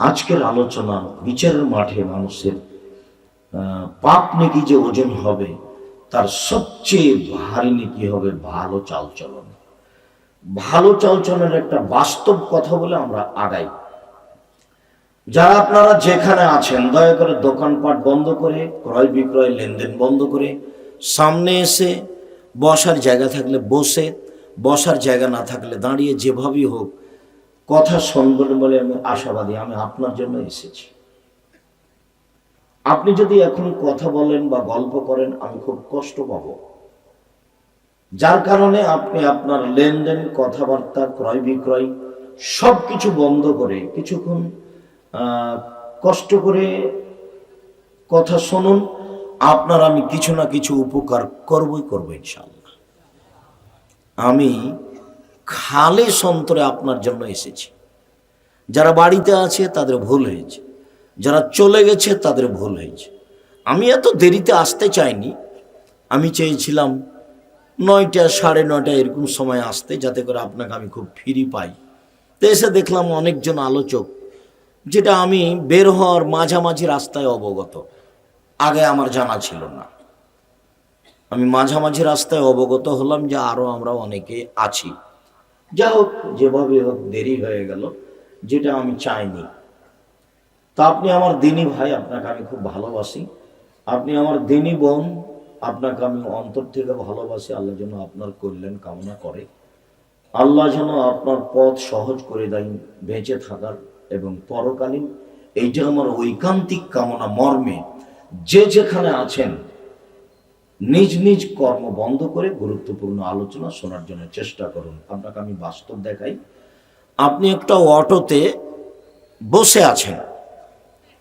আজকের আলোচনা বিচারের মাঠে মানুষের পাপ নাকি যে ওজন হবে, তার সবচেয়ে ভারী নাকি হবে ভালো চালচলন। ভালো চালচলনের একটা বাস্তব কথা বলে আমরা আগাই। যারা আপনারা যেখানে আছেন, দয়া করে দোকানপাট বন্ধ করে, ক্রয় বিক্রয় লেনদেন বন্ধ করে, সামনে এসে বসার জায়গা থাকলে বসে, বসার জায়গা না থাকলে দাঁড়িয়ে যেভাবেই হোক কথা শুনবেন বলে আমি আশাবাদী, আমি আপনার জন্য এসেছি। আপনি যদি এখন কথা বলেন বা গল্প করেন, আমি খুব কষ্ট পাব। যার কারণে আপনি আপনার লেনদেন, কথাবার্তা, ক্রয় বিক্রয় সব কিছু বন্ধ করে কিছুক্ষণ কষ্ট করে কথা শুনুন, আপনার আমি কিছু না কিছু উপকার করবই করব ইনশাল্লাহ আমি খালে সন্তরে আপনার জন্য এসেছি। যারা বাড়িতে আছে, তাদের ভুল হয়েছে। যারা চলে গেছে, তাদের ভুল হয়েছে। আমি এত দেরিতে আসতে চাইনি। আমি চেয়েছিলাম নয়টা, সাড়ে নয়টা এরকম সময় আসতে, যাতে করে আপনাকে আমি খুব ফ্রি পাই। তো এসে দেখলাম অনেকজন আলোচক, যেটা আমি বের হওয়ার মাঝামাঝি রাস্তায় অবগত। আগে আমার জানা ছিল না। আমি মাঝামাঝি রাস্তায় অবগত হলাম যে আরও আমরা অনেকে আছি। যা হোক, যেভাবে হোক দেরি হয়ে গেল, যেটা আমি চাইনি। তা আপনি আমার দিনী ভাই, আপনাকে আমি খুব ভালোবাসি। আপনি আমার দিনী বোন, আপনাকে আমি অন্তর থেকে ভালোবাসি। আল্লাহ যেন আপনার কল্যাণ কামনা করে। আল্লাহ যেন আপনার পথ সহজ করে দেয়, বেঁচে থাকার এবং পরকালীন। এইটা আমার ঐকান্তিক কামনা, মর্মে। যে যেখানে আছেন নিজ নিজ কর্ম বন্ধ করে গুরুত্বপূর্ণ আলোচনা শোনার জন্য চেষ্টা করুন। আপনাকে আমি বাস্তব দেখাই। আপনি একটা অটোতে বসে আছেন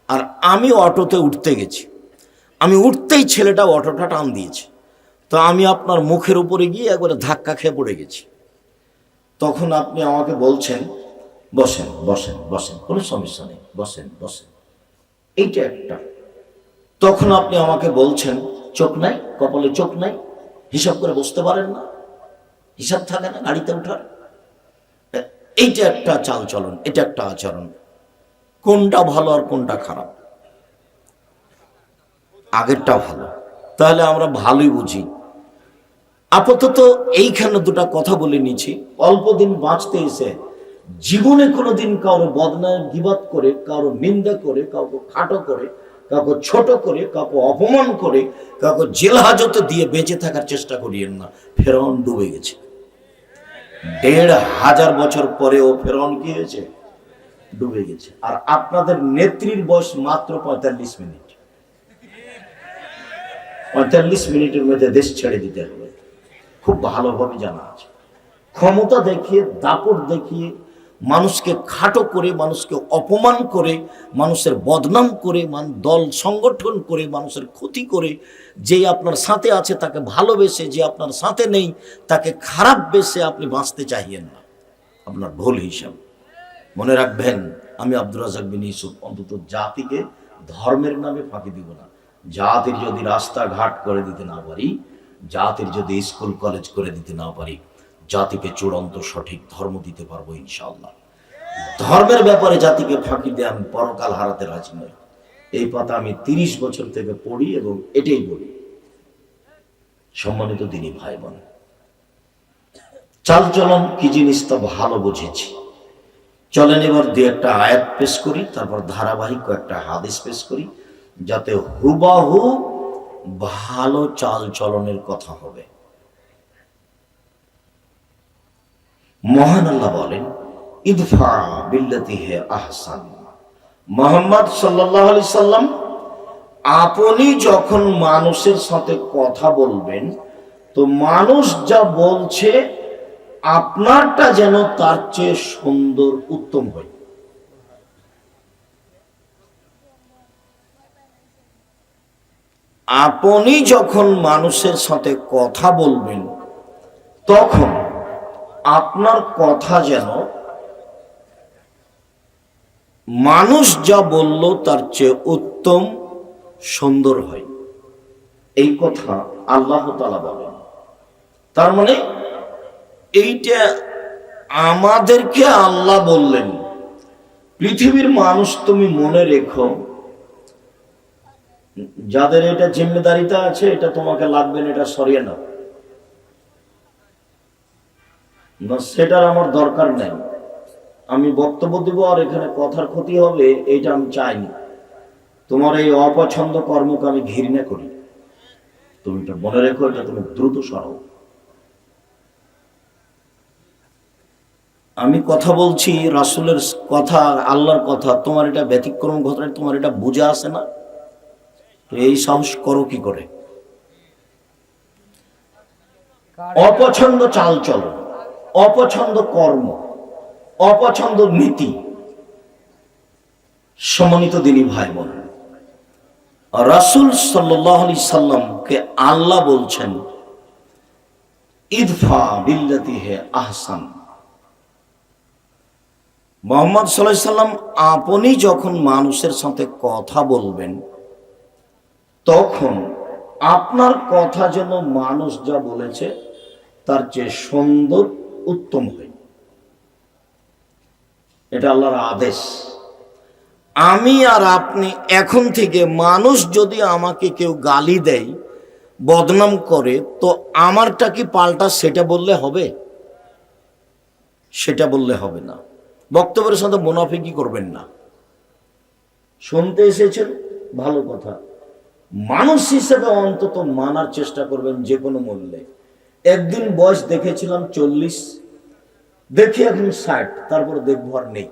আর আমি অটোতে উঠতে গেছি। আমি উঠতেই ছেলেটা অটোটা টান দিয়েছে। তো আমি আপনার মুখের উপরে গিয়ে একবারে ধাক্কা খেয়ে পড়ে গেছি। তখন আপনি আমাকে বলছেন, বসেন বসেন বসেন, কোনো সমস্যা নেই, বসেন বসেন। এইটা একটা। তখন আপনি আমাকে বলছেন চোখ নাই, কপালে চোখ নাই, হিসাব করে বসতে পারেন না। হিসাব থাকে না গাড়িতে ওঠার। এইটা একটা চাল চলন এটা একটা আচরণ। কোনটা ভালো আর কোনটা খারাপ? আগেরটা ভালো। তাহলে আমরা ভালোই বুঝি। আপাতত এইখানে দুটো কথা বলে নিচ্ছি। অল্প দিন বাঁচতে এসে জীবনে কোনোদিন কারও বদনায় গিবাদ করে, কারও নিন্দা করে, কাউকে খাটো করে কাউকে ছোট করে, কাউকে অপমান করে, কাউকে জেল হাজতে দিয়ে বেঁচে থাকার চেষ্টা করিয়েন না। ফেরন ডুবে গেছে। দেড় হাজার বছর পরেও ফেরন কি হয়েছে? ডুবে গেছে। আর আপনাদের নেত্রীর বয়স মাত্র পঁয়তাল্লিশ মিনিট। পঁয়তাল্লিশ মিনিটের মধ্যে দেশ ছেড়ে দিতে হবে। খুব ভালোভাবে জানা আছে। ক্ষমতা দেখিয়ে, দাপট দেখিয়ে মানুষকে খাটো করে, মানুষকে অপমান করে, মানুষের বদনাম করে, মান, দল সংগঠন করে, মানুষের ক্ষতি করে, যে আপনার সাথে আছে তাকে ভালোবেসে, যে আপনার সাথে নেই তাকে খারাপ বেসে আপনি বাঁচতে চাইয়েন না। আপনার ভুল হিসাব। মনে রাখবেন, আমি আব্দুর রাজাক বিন ইউসুফ অন্তত জাতিকে ধর্মের নামে ফাঁকি দিব না। জাতির যদি রাস্তাঘাট করে দিতে না পারি, জাতির যদি স্কুল, কলেজ করে দিতে না পারি জাতিকে চূড়ান্ত সঠিক ধর্ম দিতে পারব ইনশাআল্লাহ। ধর্মের ব্যাপারে জাতিকে ফাঁকি দিয়ে আমি পরকাল হারাতে রাজি নই। এই কথা আমি তিরিশ বছর থেকে পড়ি এবং এটাই বলি। সম্মানিত দিনী ভাই বোন চালচলন কি জিনিস তা ভালো বুঝেছি। চলেন এবার দু একটা আয়াত পেশ করি, তারপর ধারাবাহিক কয়েকটা হাদিস পেশ করি, যাতে হুবাহু ভালো চাল চলনের কথা হবে। মহান আল্লাহ বলেন, ইদফা বিল্লাতি হে আহসান। মোহাম্মদ সাল্লাহ আলি সাল্লাম, আপনি যখন মানুষের সাথে কথা বলবেন, তো মানুষ যা বলছে, আপনারটা যেন তার চেয়ে সুন্দর, উত্তম হয়। আপনি যখন মানুষের সাথে কথা বলবেন, তখন আপনার কথা যেন মানুষ যা বলল তার চেয়ে উত্তম, সুন্দর হয়। এই কথা আল্লাহ তালা বলেন। তার মানে এইটা আমাদেরকে আল্লাহ বললেন, পৃথিবীর মানুষ তুমি মনে রেখো, যাদের এটা জিম্মেদারিতা আছে, এটা তোমাকে লাগবে না, এটা সরিয়ে নাও। না সেটার আমার দরকার নেই। আমি বক্তব্য দিব আর এখানে কথার ক্ষতি হবে এইটা আমি চাইনি। তোমার এই অপছন্দ কর্মকে আমি ঘৃণা করি। তুমি এটা মনে রেখো এটা তুমি দ্রুত সরাও। আমি কথা বলছি রাসুলের কথা আল্লাহর কথা। তোমার এটা ব্যতিক্রম ঘটনা তোমার এটা বুঝে আসে না? তো এই সাহস করো কি করে? অপছন্দ চালচলন অপছন্দ কর্ম, অপছন্দ নীতি। সমন্বিত দিনী ভাই বোন রাসুল সাল্লি সাল্লামকে আল্লাহ বলছেন, ইদফা বিল্লাতি হে আহসান। মোহাম্মদ সাল্লাহ সাল্লাম আপনি যখন মানুষের সাথে কথা বলবেন, তখন আপনার কথা যেন মানুষ যা বলেছে, তার চেয়ে সুন্দর উত্তম হয় এটা আল্লাহর আদেশ। আমি আর আপনি এখন থেকে মানুষ যদি আমাকে কেউ গালি দেয়, বদনাম করে, তো আমারটা কি পাল্টা সেটা বললে হবে? সেটা বললে হবে না। বক্তব্যের সাথে মুনাফিকি করবেন না। শুনতে এসেছেন? ভালো কথা। মানুষ হিসেবে অন্তত মানার চেষ্টা করবেন যে কোনো মূল্যে। একদিন বয়স দেখেছিলাম চল্লিশ, দেখি এখন ষাট, তারপর দেখব আর নেই।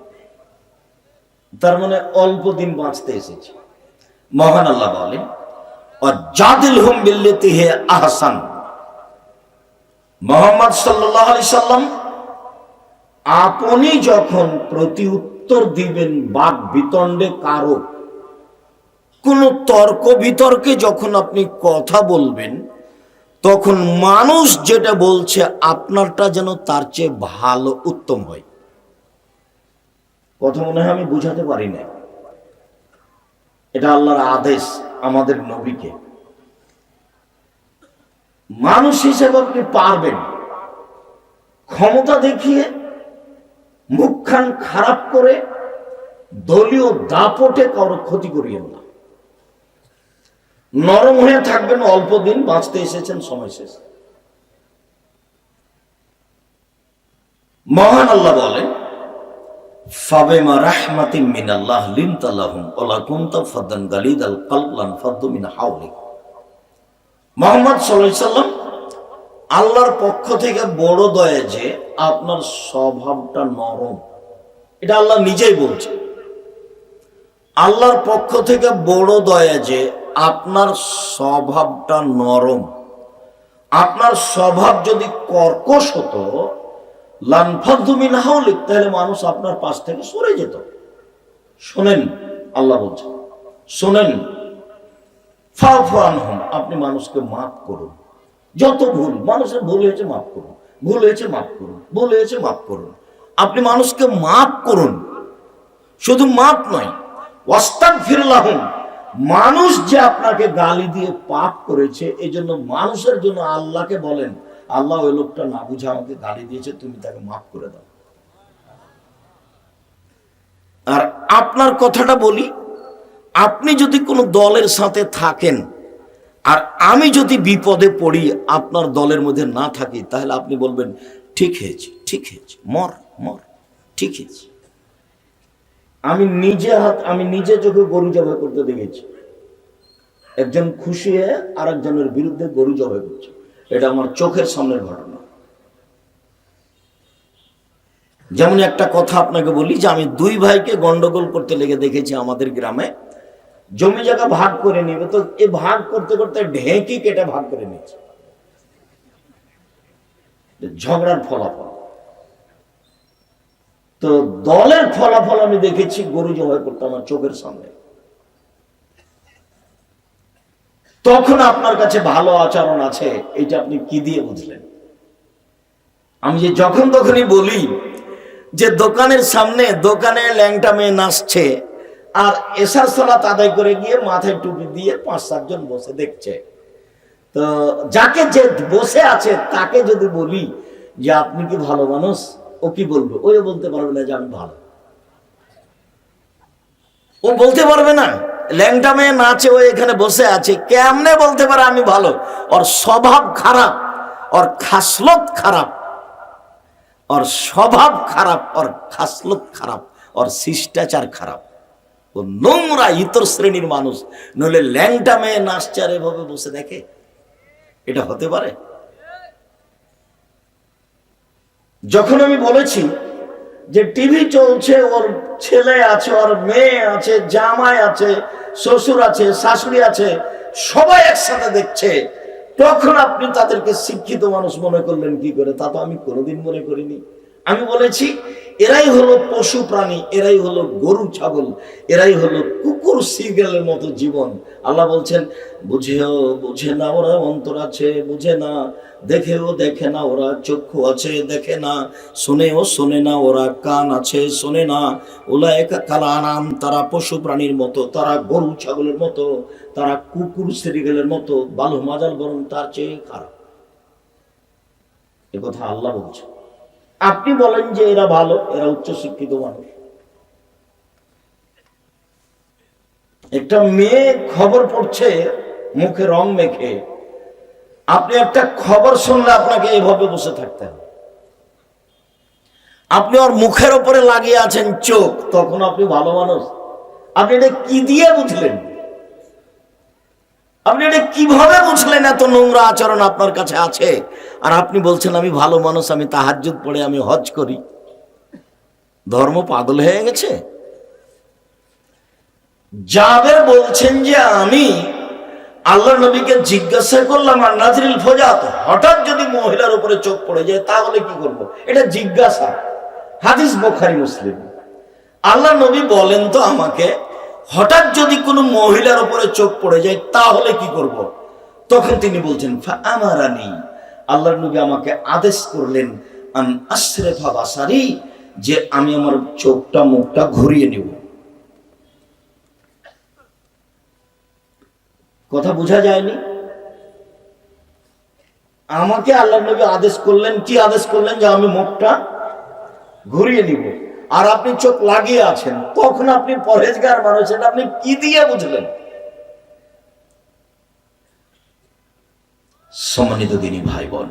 তার মানে অল্প দিন বাঁচতে এসেছি। মহান আল্লাহ বলেন জাদিল হুম বিল্লিতি হে আহসান। মোহাম্মদ সাল্লাহ সাল্লাম আপনি যখন প্রতি উত্তর দিবেন বাক বিতণ্ডে কারও, কোন তর্ক বিতর্কে যখন আপনি কথা বলবেন তখন মানুষ যেটা বলছে, আপনারটা যেন তার চেয়ে ভালো উত্তম হয়। কথা মনে হয় আমি বুঝাতে পারি না এটা আল্লাহর আদেশ আমাদের নবীকে। মানুষ হিসেবে আপনি পারবেন। ক্ষমতা দেখিয়ে মুখখান খারাপ করে দলীয় দাপটে কারও ক্ষতি করিয়েন না। নরম হয়ে থাকবেন, অল্প দিন বাঁচতে এসেছেন, সময় শেষ। মহান আল্লাহ বলেন, ফাবেমা রাহমাতিন মিনাল্লাহ লিনতালাহুম ওলা কুনতা ফাদ্দান গালিদাল কালবলান ফাদ্দু মিন হাওলিক। মোহাম্মদ সাল্লাম, আল্লাহর পক্ষ থেকে বড় দয়া যে আপনার স্বভাবটা নরম, এটা আল্লাহ নিজেই বলছে আল্লাহর পক্ষ থেকে বড় দয়া যে আপনার স্বভাবটা নরম। আপনার স্বভাব যদি কর্কশ হতো লানফাদুমি না হলে তাহলে মানুষ আপনার পাশ থেকে সরে যেত। শোনেন, আল্লাহ বলছেন, শোনেন ফাফান হন আপনি মানুষকে মাফ করুন। যত ভুল, মানুষের ভুল হয়েছে মাফ করুন। ভুল হয়েছে মাফ করুন। ভুল হয়েছে মাফ করুন। আপনি মানুষকে মাফ করুন। শুধু মাফ নয় ওয়াস্তাক ফিরলাহুম মানুষ যে আপনাকে গালি দিয়ে পাপ করেছে এই জন্য মানুষের জন্য আল্লাহকে বলেন, আল্লাহ ওই লোকটা না বুঝে আমাকে গালি দিয়েছে, তুমি তাকে মাফ করে দাও। আর আপনার কথাটা বলি, আপনি যদি কোনো দলের সাথে থাকেন, আর আমি যদি বিপদে পড়ি, আপনার দলের মধ্যে না থাকি, তাহলে আপনি বলবেন, ঠিক হয়েছে ঠিক হয়েছে, মর মর, ঠিক হয়েছে। আমি নিজে হাত, আমি নিজে চোখে গরু জবাই করতে দেখেছি। একজন খুশি হয়ে আর একজনের বিরুদ্ধে গরু জবাই করছে। এটা আমার চোখের সামনের ঘটনা। যেমন একটা কথা আপনাকে বলি যে, আমি দুই ভাইকে গন্ডগোল করতে লেগে দেখেছি আমাদের গ্রামে। জমি জায়গা ভাগ করে নিবে তো, এ ভাগ করতে করতে ঢেঁকি কেটে ভাগ করে নিচ্ছে ঝগড়ার ফলাফল। তো দলের ফলাফল আমি দেখেছি, গরু জবাই করতে আমার চোখের সামনে। তখন আপনার কাছে ভালো আচরণ আছে, এটা আপনি কি দিয়ে বুঝলেন? আমি যে যখন তখনই বলি যে দোকানের সামনে দোকানে ল্যাংটা মেয়ে নাচছে, আর এসার সলাত আদায় করে গিয়ে মাথায় টুপি দিয়ে পাঁচ সাতজন বসে দেখছে। তো যাকে যে বসে আছে, তাকে যদি বলি যে, আপনি কি ভালো মানুষ? ও কি বলবে? ওই বলতে পারবে না যে আমি ভালো। ও বলতে পারবে না। ল্যাংটা মেয়ে নাচে, ও এখানে বসে আছে। কেমনে বলতে পারে আমি ভালো? ওর স্বভাব খারাপ, ওর খাসলত খারাপ। ওর স্বভাব খারাপ, ওর খাসলত খারাপ, ওর শিষ্টাচার খারাপ। ও নোংরা ইতর শ্রেণির মানুষ। নইলে ল্যাংটা মেয়ে নাচছে আর এভাবে বসে দেখে। এটা হতে পারে? যখন আমি বলেছি যে টিভি চলছে, ওর ছেলে আছে, ওর মেয়ে আছে, জামাই আছে, শ্বশুর আছে, শাশুড়ি আছে, সবাই একসাথে দেখছে, তখন আপনি তাদেরকে শিক্ষিত মানুষ মনে করলেন কি করে? তা তো আমি কোনোদিন মনে করিনি। আমি বলেছি, এরাই হলো পশু প্রাণী, এরাই হলো গরু, ছাগল, এরাই হলো কুকুর সিগেলের মতো জীবন। আল্লাহ বলছেন, বুঝেও, বুঝে না ওরা অন্তর আছে, বুঝে না। দেখেও দেখে না ওরা চক্ষু আছে, দেখে না। শোনেও শোনে না ওরা কান আছে, শোনে না। ওলা একা কালা নাম তারা পশু প্রাণীর মতো, তারা গরু, ছাগলের মতো, তারা কুকুর সিরিগেলের মতো। বালু মাজাল বরং তার চেয়ে খারাপ। কথা আল্লাহ বলছে আপনি বলেন যে এরা ভালো, এরা উচ্চ শিক্ষিত মানুষ। একটা মেয়ে খবর পড়ছে, মুখে রং মেখে। আপনি একটা খবর শুনলে আপনাকে এভাবে বসে থাকতে হবে। আপনি ওর মুখের উপরে লাগিয়ে আছেন চোখ, তখন আপনি ভালো মানুষ। আপনি এটা কি দিয়ে বুঝলেন? আপনি এটা কীভাবে বুঝলেন এত নোংরা আচরণ আপনার কাছে আছে? আর আপনি বলছেন, আমি ভালো মানুষ, আমি তাহাজ্জুদ পড়ে, আমি হজ করি। ধর্ম পাগল হয়ে গেছে? যাদের বলছেন যে, আমি আল্লাহ নবীকে জিজ্ঞাসা করলাম, আর নাজরিল ফোজাত, হঠাৎ যদি মহিলার উপরে চোখ পড়ে যায়, তাহলে কি করব? এটা জিজ্ঞাসা। হাদিস বোখারি, মুসলিম। আল্লাহ নবী বলেন তো আমাকে হঠাৎ যদি কোনো মহিলার উপরে চোখ পড়ে যায়, তাহলে কি করব? তখন তিনি বলছেন আমারানি আল্লাহ নবী আমাকে আদেশ করলেন, আন আশরেফা বাসারি, যে আমি আমার চোখটা, মুখটা ঘুরিয়ে নিব। কথা বোঝা যায়নি? আমাকে আল্লাহ নবী আদেশ করলেন, কি আদেশ করলেন যে আমি মুখটা ঘুরিয়ে নিব? আর আপনি চোখ লাগিয়ে আছেন, তখন আপনি পরেজগার মানুষ এটা আপনি কি দিয়ে বুঝলেন? সম্মানিত দিনী ভাই বোন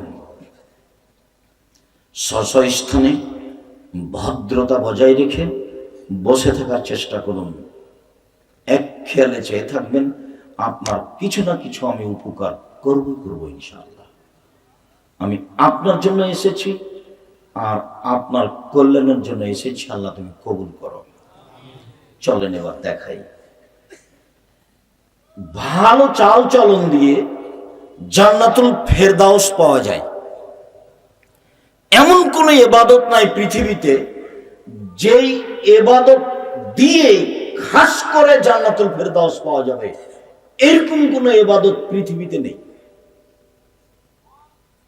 স্থানে ভদ্রতা বজায় রেখে বসে থাকার চেষ্টা করুন। এক খেয়ালে চেয়ে থাকবেন, আপনার কিছু না কিছু আমি উপকার করব করব ইনশাআল্লাহ। আমি আপনার জন্য এসেছি আর আপনার কল্যাণের জন্য এসেছি, আল্লাহ তুমি কবুল করো। চলেন এবার দেখাই। ভালো চাল চলন দিয়ে জান্নাতুল ফেরদাউস পাওয়া যায়। এমন কোন এবাদত নাই পৃথিবীতে, যেই এবাদত দিয়ে খাস করে জান্নাতুল ফেরদাউস পাওয়া যাবে। এরকম কোন এবাদত পৃথিবীতে নেই।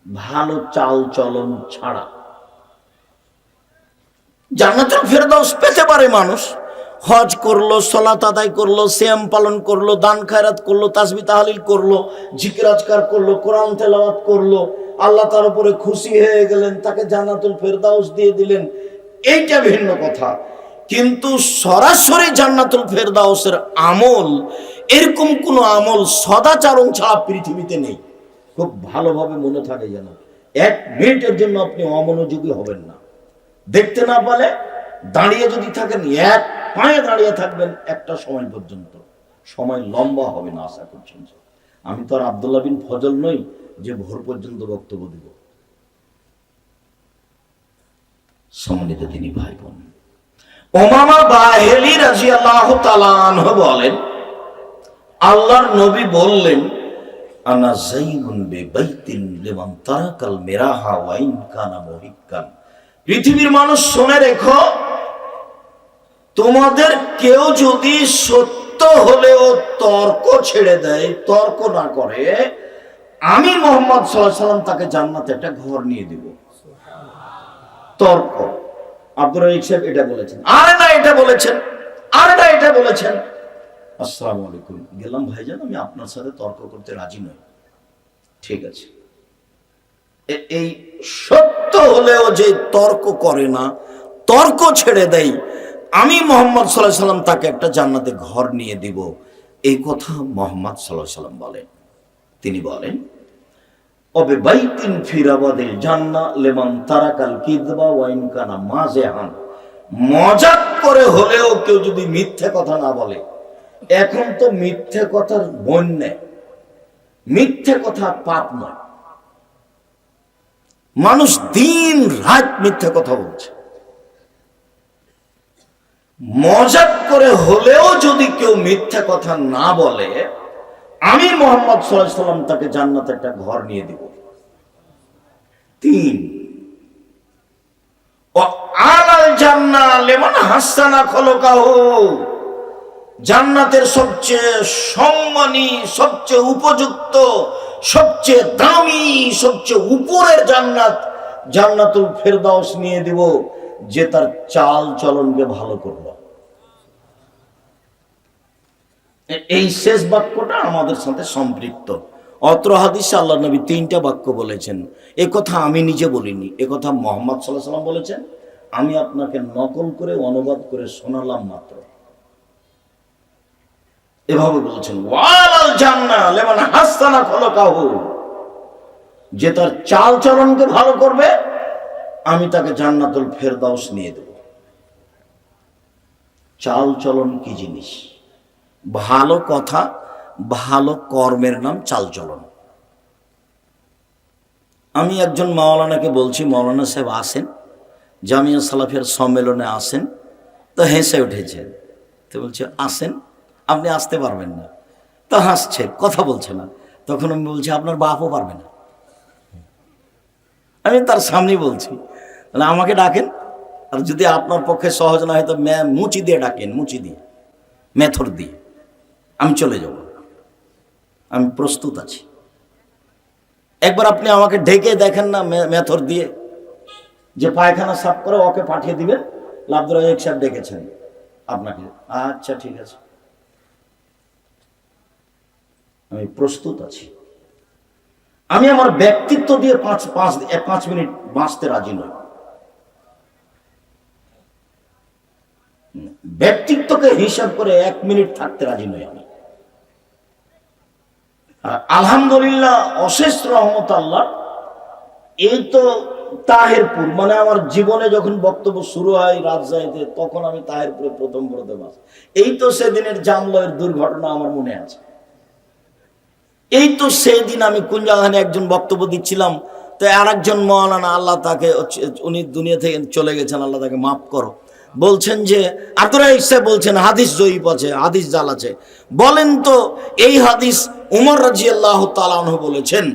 ভালো চাল চলন ছাড়া জান্নাতুল ফেরদাউস পেতে পারে মানুষ। হজ করল, সলাত আদায় করল শ্যাম পালন করল, দান খায়রাত করল, তাসবি তাহলিল করল জিকিরাজকার করল, কোরআন তেলাওয়াত করল, আল্লাহ তার উপরে খুশি হয়ে গেলেন, তাকে জান্নাতুল ফেরদাউস দিয়ে দিলেন। এইটা ভিন্ন কথা। কিন্তু সরাসরি জান্নাতুল ফেরদাউসের আমল, এরকম কোনো আমল সদাচারণ ছাড়া পৃথিবীতে নেই। খুব ভালোভাবে মনে থাকে যেন, এক মিনিটের জন্য আপনি অমনোযোগী হবেন না। দেখতে না পালে দাঁড়িয়ে যদি থাকেন, এক পায়ে দাঁড়িয়ে থাকবেন একটা সময় পর্যন্ত। সময় লম্বা হবে না আশা করছেন আমি তো আর আবদুল্লাহ বিন ফজল নই যে ভোর পর্যন্ত বক্তব্য দিব। সম্মানিত তিনি ভাই বোন ওমামা বাহেলি রাজিয়াল্লাহু তাআলা আনহু বলেন, আল্লাহর নবী বললেন, আনা জাইনুন বিবাইতিন লিমান তারাকাল মিরাহা ওয়া ইন কানা মুহিক্কান। পৃথিবীর মানুষ শুনে রেখো, তোমাদের কেউ যদি সত্য হলেও তর্ক ছেড়ে দেয়, তর্ক না করে, আমি মোহাম্মদ সাল্লাম তাকে জান্নাতে একটা ঘর নিয়ে দিব। তর্ক। আব্দুর রহিক সাহেব এটা বলেছেন। আরে না, এটা বলেছেন। আরে না, এটা বলেছেন। আসসালামু আলাইকুম। গেলাম, ভাইজান, আমি আপনার সাথে তর্ক করতে রাজি নই। ঠিক আছে। এই সত্য হলেও যে তর্ক করে না, তর্ক ছেড়ে দেয় আমি মোহাম্মদ সাল্লাহ সাল্লাম তাকে একটা জান্নাতে ঘর নিয়ে দিব। এই কথা মোহাম্মদ সাল্লাহ সাল্লাম বলেন। তিনি বলেন, অবে বাইতিন ফিরাবাদের জান্না লেমান তারাকাল কিদবা ওয়াইন কানা মাজেহান মজাক করে হলেও কেউ যদি মিথ্যে কথা না বলে, এখন তো মিথ্যে কথার বন্যা। মিথ্যে কথা পাপ নয়। মানুষ দিন রাত মিথ্যে কথা বলছে। মজাক করে হলেও যদি কেউ মিথ্যা কথা না বলে, আমি মোহাম্মদ সাল্লাম তাকে জান্নাতে একটা ঘর নিয়ে দিব। তিন আলাল জান্না লেমন হাসানা খলকাহু, জান্নাতের সবচেয়ে সম্মানী, সবচেয়ে উপযুক্ত সবচেয়ে দামি, সবচেয়ে উপরের জান্নাত, জান্নাতুল ফেরদাউস নিয়ে দিব, যে তার চাল চলনকে ভালো করল। এই শেষ বাক্যটা আমাদের সাথে সম্পৃক্ত। অত্র হাদিসে আল্লাহ নবী তিনটা বাক্য বলেছেন। এ কথা আমি নিজে বলিনি, এ কথা মোহাম্মদ সাল্লাহ সাল্লাম বলেছেন। আমি আপনাকে নকল করে, অনুবাদ করে শোনালাম মাত্র। এভাবে বলছেন, ওয়ালাল জান্না লেমান হাসানা খলকাহু। যে তার চাল চলনকে ভালো করবে, আমি তাকে জান্নাতুল ফেরদাউস নিয়ে দেব। চাল চলন কি জিনিস? ভালো কথা, ভালো কর্মের নাম চাল চলন। আমি একজন মাওলানাকে বলছি, মাওলানা সাহেব আসেন, জামিয়া সালাফের সম্মেলনে আসেন, তো হেসে উঠেছে। তো বলছে, আসেন। আপনি আসতে পারবেন না। তো হাসছে, কথা বলছে না। তখন আমি বলছি, আপনার বাপও পারবে না। আমি তার সামনেই বলছি, তাহলে আমাকে ডাকেন। আর যদি আপনার পক্ষে সহজ না হয়, তো ম্যা- মুচি দিয়ে ডাকেন, মুচি দিয়ে, মেথর দিয়ে। আমি চলে যাব। আমি প্রস্তুত আছি। একবার আপনি আমাকে ঢেকে দেখেন না মেথর দিয়ে, যে পায়খানা সাফ করে ওকে পাঠিয়ে দিবেন লাভদুরা এক সাহেব ডেকেছেন আপনাকে। আচ্ছা ঠিক আছে। আমি প্রস্তুত আছি। আমি আমার ব্যক্তিত্ব দিয়ে পাঁচ পাঁচ এক পাঁচ মিনিট বাঁচতে রাজি নই। ব্যক্তিত্বকে হিসাব করে এক মিনিট থাকতে রাজি নই আমি। আর আলহামদুলিল্লাহ, অশেষ রহমত আল্লাহ, এই তো তাহেরপুর মানে আমার জীবনে যখন বক্তব্য শুরু হয় রাজশাহীতে, তখন আমি তাহেরপুরে প্রথম পড়তে বাস এই তো সেদিনের জামলয়ের দুর্ঘটনা আমার মনে আছে। এই তো সেদিন আমি কুঞ্জাখানে একজন বক্তব্য দিচ্ছিলাম। তো আর একজন মহানানা আল্লাহ তাকে উনি দুনিয়া থেকে চলে গেছেন, আল্লাহ তাকে মাফ করো। বলছেন যে আতুরা ইসা বলছেন, হাদিস জয়ীপ আছে, হাদিস জাল আছে। বলেন তো, এই হাদিস উমর রাজি আল্লাহ তালানহ বলেছেন।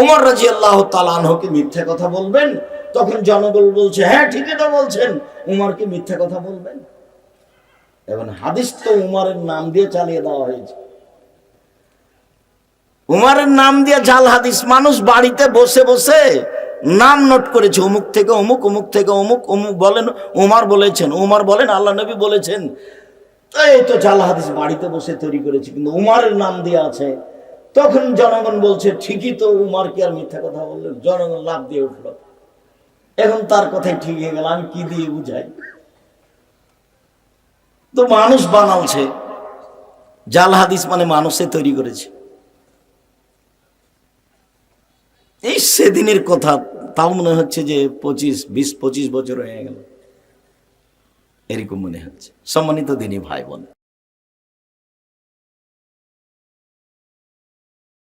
উমর রাজি আল্লাহ তালানহকে মিথ্যে কথা বলবেন? তখন জনগণ বলছে হ্যাঁ ঠিকই তো বলছেন। উমরকে মিথ্যে কথা বলবেন? এখন হাদিস তো উমরের নাম দিয়ে চালিয়ে দেওয়া হয়েছে। উমারের নাম দিয়ে জাল হাদিস, মানুষ বাড়িতে বসে বসে নাম নোট করেছে, অমুক থেকে অমুক অমুক থেকে অমুক অমুক বলেন, উমার বলেছেন, উমার বলেন, আল্লাহ নবী বলেছেন। এই তো জাল হাদিস বাড়িতে বসে তৈরি করেছে, কিন্তু উমারের নাম দিয়ে আছে। তখন জনগণ বলছে, ঠিকই তো উমার কি আর মিথ্যা কথা বলল, জনগণ লাভ দিয়ে উঠল। এখন তার কথাই ঠিক হয়ে গেল, আমি কি দিয়ে বুঝাই? তো মানুষ বানালছে, জাল হাদিস মানে মানুষে তৈরি করেছে। এই সেদিনের কথা, তাও মনে হচ্ছে যে পঁচিশ, বিশ, পঁচিশ বছর হয়ে গেল। এরকম মনে হচ্ছে। সম্মানিত দিনই ভাই বোন